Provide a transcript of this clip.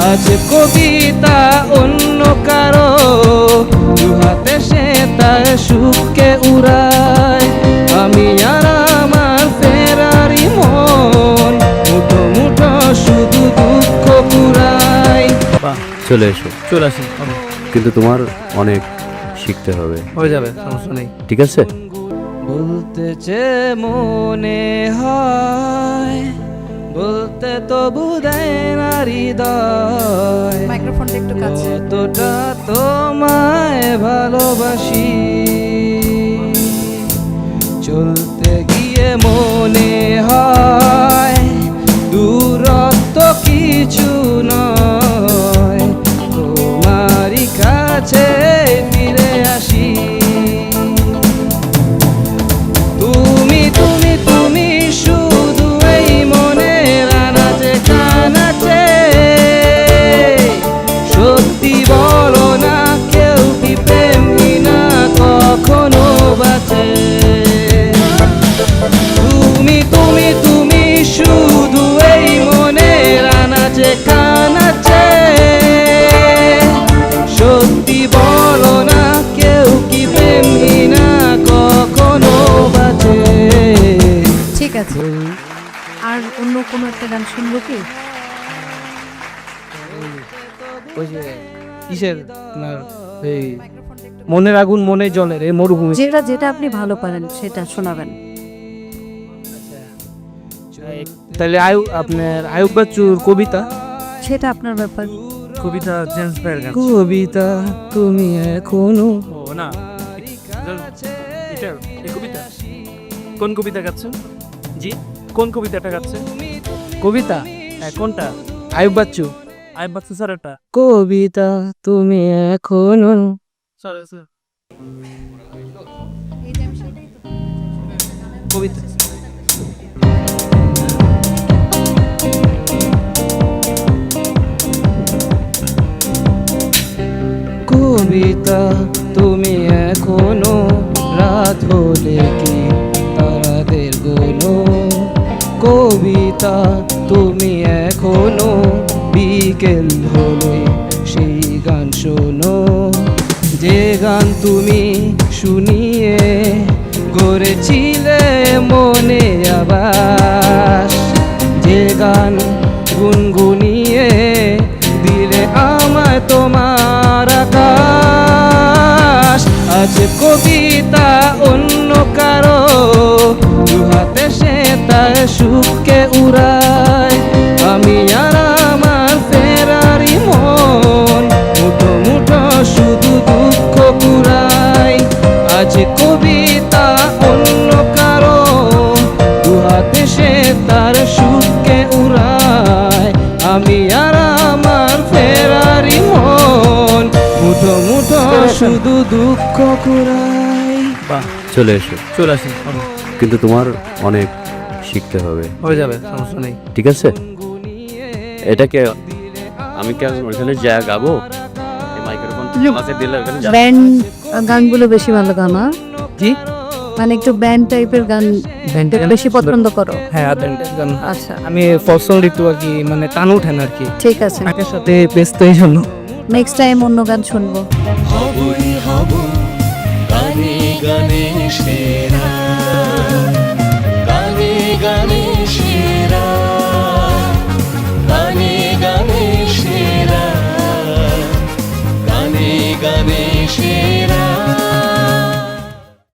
আজ কবিতা অন্য কারও। দুহাতে সে তার সুখকে উড়ায়। আমি আর আমার ফেরারি মন মুঠো মুঠো শুধু দুঃখ বাহ। চলে এসো। চলে আসুন কিন্তু তোমার অনেক শিখতে হবে। হয়ে যাবে সমস্যা নেই। ঠিক আছে? বলতে মনে হয় বলতে তো বুঝায় না হৃদয়। মাইক্রোফোনটা একটু কাছে। তোটা তোমায় ভালোবাসি। চলতে গিয়ে মনে হয় ঠিক আছে। আর অন্য কোনো একটা গান শুনব কি? ওই যে কিসের আপনার এই মনের আগুন মনে জলের এই মরুভূমি? যেটা যেটা আপনি ভালো পারেন সেটা শোনাবেন। তাহলে আয়ু আপনার আয়ুব বাচ্চুর কবিতা? সেটা আপনার ব্যাপার। কবিতা জেমস ভাইয়ের গান। কবিতা তুমি এখনও ও না। এটা এই কবিতা। কোন কবিতা গাচ্ছেন? জি। কোন কবিতাটা গাচ্ছেন কবিতা? হ্যাঁ কোনটা? আয়ুব বাচ্চু। আইব বাচ্চু স্যার এটা কবিতা তুমি এখনও। স্যার। কবিতা। কবিতা তুমি এখনও। রাত হলে কি কবিতা তুমি এখনও বিকেল হলে সেই গান শোনো। যে গান তুমি শুনিয়ে গড়েছিলে মনে আবাস। যে গান গুনগুনিয়ে দিলে আমায় তোমার আকাশ। আজ কবিতা অন্য কারও, দুহাতে সে তার সুখকে আজ কবিতা অন্য কারও। দুহাতে সে তার সুখকে উড়ায়। আমি আর আমার ফেরারি মন। মুঠো মুঠো শুধু দুঃখ কুড়াই বাহ। চলে এসো। চলে আসুন কিন্তু তোমার অনেক শিখতে হবে। হয়ে যাবে সমস্যা নেই। ঠিক আছে? এটাকে আমি কি ওইখানে যা গাবো? মাইক্রোফোন আমাকে দিলে ওখানে ব্যান্ড গানগুলো বেশি ভালো গান না জি? মানে একটু ব্যান্ড টাইপের গান বেশি পছন্দ করো। হ্যাঁ গান। আচ্ছা। আমি ফসল ঋতু আর কি মানে টান উঠেন আর কি ঠিক আছে। আপনার সাথে ব্যস্ত এই জন্য। নেক্সট টাইম অন্য গান শুনব। হবই হব গানে গানে সেরা।